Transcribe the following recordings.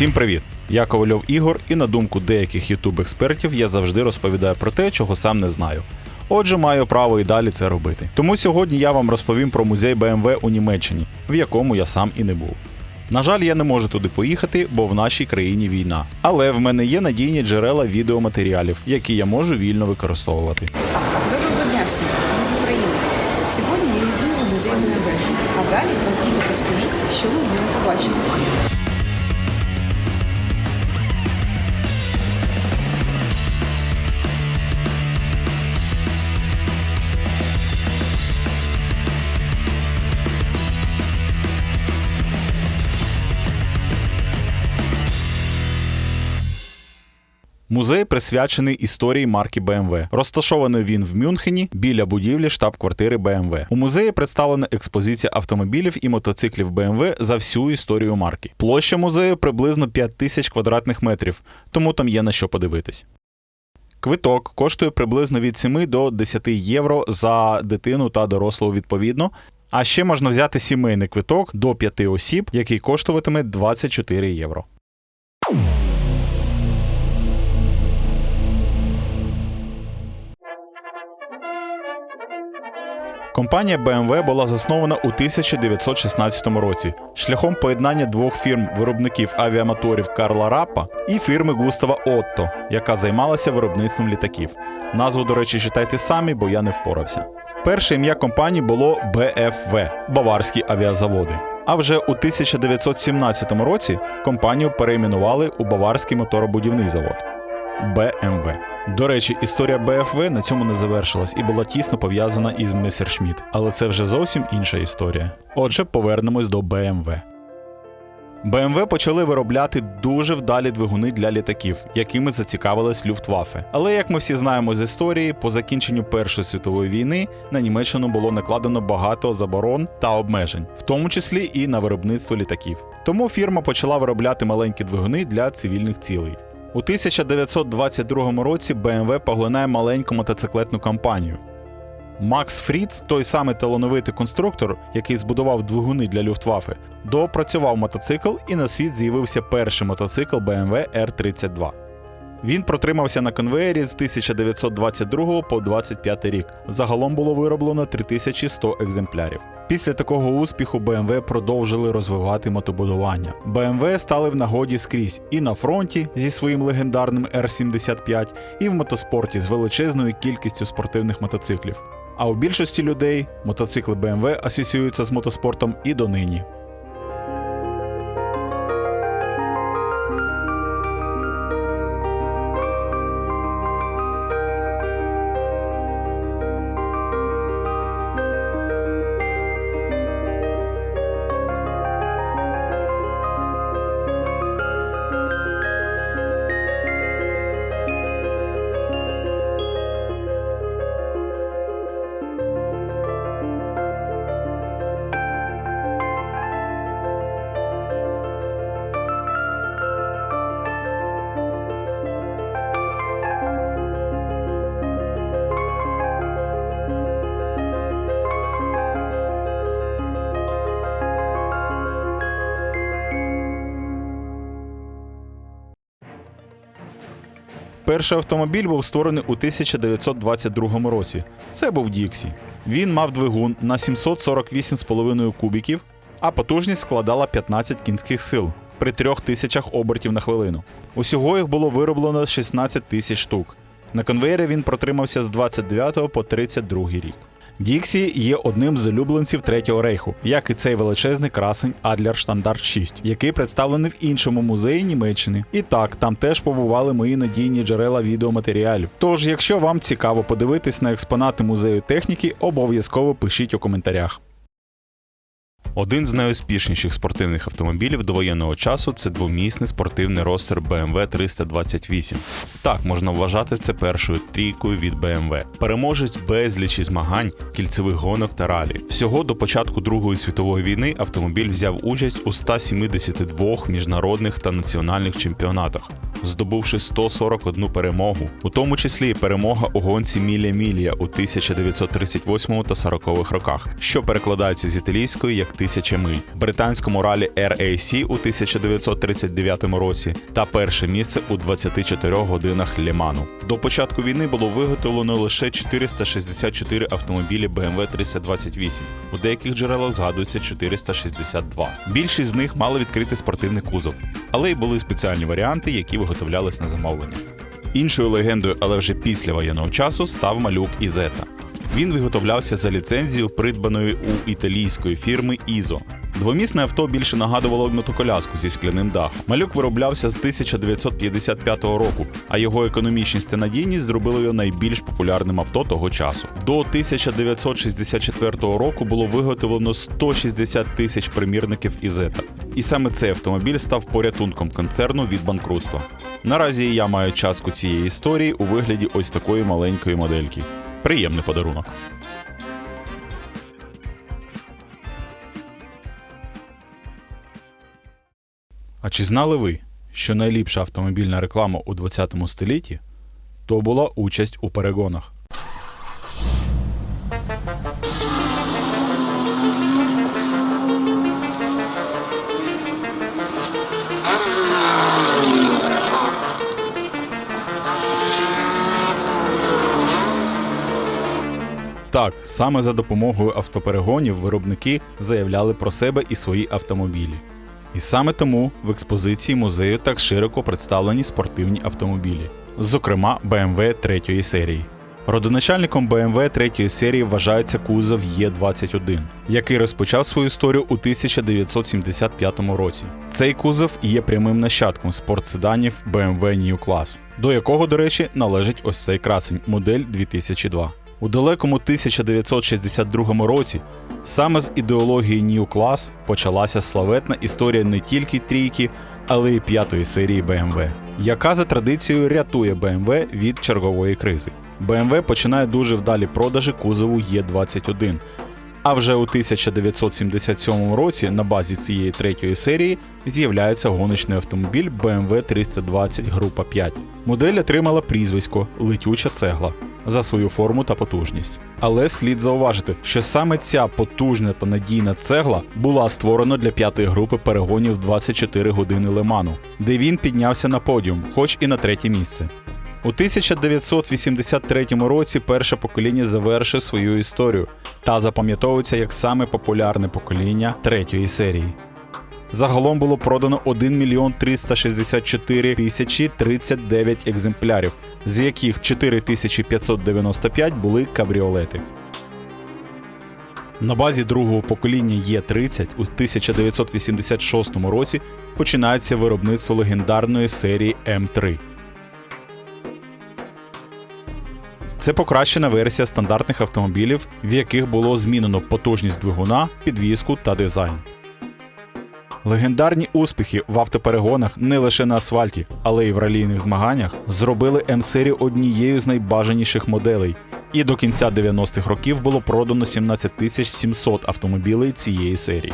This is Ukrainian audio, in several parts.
Всім привіт! Я Ковальов Ігор, і на думку деяких ютуб-експертів я завжди розповідаю про те, чого сам не знаю. Отже, маю право і далі це робити. Тому сьогодні я вам розповім про музей BMW у Німеччині, в якому я сам і не був. На жаль, я не можу туди поїхати, бо в нашій країні війна. Але в мене є надійні джерела відеоматеріалів, які я можу вільно використовувати. Доброго дня всім! Ми з України. Сьогодні ми йдемо в музей БНБ, а далі вам Ігор розповість, що ми в ньому побачили. Музей присвячений історії марки BMW. Розташований він в Мюнхені біля будівлі штаб-квартири BMW. У музеї представлена експозиція автомобілів і мотоциклів BMW за всю історію марки. Площа музею приблизно 5 тисяч квадратних метрів, тому там є на що подивитись. Квиток коштує приблизно від 7 до 10 євро за дитину та дорослого відповідно. А ще можна взяти сімейний квиток до 5 осіб, який коштуватиме 24 євро. Компанія BMW була заснована у 1916 році шляхом поєднання двох фірм виробників авіамоторів Карла Раппа і фірми Густава Отто, яка займалася виробництвом літаків. Назву, до речі, читайте самі, бо я не впорався. Перше ім'я компанії було BFV Баварські авіазаводи. А вже у 1917 році компанію перейменували у Баварський моторобудівний завод. BMW. До речі, історія BMW на цьому не завершилась і була тісно пов'язана із Messerschmitt, але це вже зовсім інша історія. Отже, повернемось до BMW. BMW почали виробляти дуже вдалі двигуни для літаків, якими зацікавилась Люфтваффе. Але як ми всі знаємо з історії, по закінченню Першої світової війни на Німеччину було накладено багато заборон та обмежень, в тому числі і на виробництво літаків. Тому фірма почала виробляти маленькі двигуни для цивільних цілей. У 1922 році BMW поглинає маленьку мотоциклетну компанію. Макс Фріц, той самий талановитий конструктор, який збудував двигуни для Люфтваффе, доопрацював мотоцикл і на світ з'явився перший мотоцикл BMW R32. Він протримався на конвеєрі з 1922 по 25 рік. Загалом було вироблено 3100 екземплярів. Після такого успіху BMW продовжили розвивати мотобудування. BMW стали в нагоді скрізь і на фронті зі своїм легендарним R75, і в мотоспорті з величезною кількістю спортивних мотоциклів. А у більшості людей мотоцикли BMW асоціюються з мотоспортом і донині. Перший автомобіль був створений у 1922 році. Це був Діксі. Він мав двигун на 748,5 кубіків, а потужність складала 15 кінських сил при 3000 обертів на хвилину. Усього їх було вироблено 16 тисяч штук. На конвеєрі він протримався з 29 по 32 рік. Діксі є одним з улюбленців Третього рейху, як і цей величезний красень Адлер Штандарт 6, який представлений в іншому музеї Німеччини. І так, там теж побували мої надійні джерела відеоматеріалів. Тож, якщо вам цікаво подивитись на експонати музею техніки, обов'язково пишіть у коментарях. Один з найуспішніших спортивних автомобілів до воєнного часу це двомісний спортивний ростер BMW 328. Так можна вважати це першою трійкою від BMW. Переможець безлічі змагань, кільцевих гонок та ралі. Всього до початку Другої світової війни автомобіль взяв участь у 172 міжнародних та національних чемпіонатах. здобувши 141 перемогу, у тому числі і перемога у гонці Мілія Мілія у 1938 та 40-х роках, що перекладається з італійської як тисяча миль, британському ралі RAC у 1939 році та перше місце у 24 годинах Ліману. До початку війни було виготовлено лише 464 автомобілі BMW 328. У деяких джерелах згадується 462. Більшість з них мали відкритий спортивний кузов, але й були спеціальні варіанти, які виготовлялись на замовлення. Іншою легендою, але вже після воєнного часу, став малюк Ізета. Він виготовлявся за ліцензією, придбаною у італійської фірми Ізо. Двомісне авто більше нагадувало мотоколяску зі скляним дахом. Малюк вироблявся з 1955 року, а його економічність та надійність зробили його найбільш популярним авто того часу. До 1964 року було виготовлено 160 тисяч примірників Ізета. І саме цей автомобіль став порятунком концерну від банкрутства. Наразі я маю частку цієї історії у вигляді ось такої маленької модельки. Приємний подарунок. А чи знали ви, що найліпша автомобільна реклама у 20 столітті то була участь у перегонах? Так, саме за допомогою автоперегонів виробники заявляли про себе і свої автомобілі. І саме тому в експозиції музею так широко представлені спортивні автомобілі, зокрема BMW третьої серії. Родоначальником BMW третьої серії вважається кузов Е21, який розпочав свою історію у 1975 році. Цей кузов є прямим нащадком спортседанів BMW New Class, до якого, до речі, належить ось цей красень модель 2002. У далекому 1962 році саме з ідеології New Class почалася славетна історія не тільки трійки, але й п'ятої серії BMW, яка за традицією рятує BMW від чергової кризи. BMW починає дуже вдалі продажі кузову Е21. А вже у 1977 році на базі цієї третьої серії з'являється гоночний автомобіль BMW 320 Група 5. Модель отримала прізвисько Летюча цегла за свою форму та потужність. Але слід зауважити, що саме ця потужна та надійна цегла була створена для п'ятої групи перегонів 24 години Леману, де він піднявся на подіум, хоч і на третє місце. У 1983 році перше покоління завершив свою історію та запам'ятовується як саме популярне покоління третьої серії. Загалом було продано 1 мільйон 364 тисячі 39 екземплярів, з яких 4595 були кабріолети. На базі другого покоління Е30 у 1986 році починається виробництво легендарної серії М3. Це покращена версія стандартних автомобілів, в яких було змінено потужність двигуна, підвіску та дизайн. Легендарні успіхи в автоперегонах не лише на асфальті, але й в ралійних змаганнях зробили М-серію однією з найбажаніших моделей. І до кінця 90-х років було продано 17 700 автомобілей цієї серії.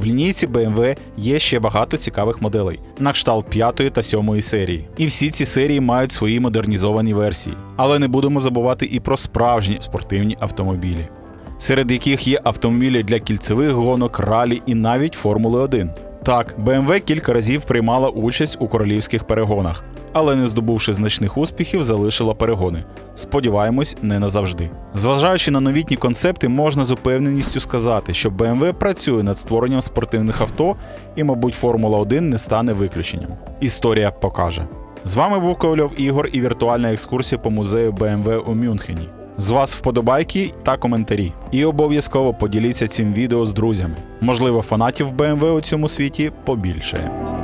В лінійці BMW є ще багато цікавих моделей, на кшталт 5 та 7 серії. І всі ці серії мають свої модернізовані версії. Але не будемо забувати і про справжні спортивні автомобілі, серед яких є автомобілі для кільцевих гонок, ралі і навіть Формули 1. Так, BMW кілька разів приймала участь у королівських перегонах, але не здобувши значних успіхів, залишила перегони. Сподіваємось, не назавжди. Зважаючи на новітні концепти, можна з упевненістю сказати, що BMW працює над створенням спортивних авто, і, мабуть, Формула 1 не стане виключенням. Історія покаже. З вами був Ковальов Ігор і віртуальна екскурсія по музею BMW у Мюнхені. З вас вподобайки та коментарі. І обов'язково поділіться цим відео з друзями. Можливо, фанатів BMW у цьому світі побільшає.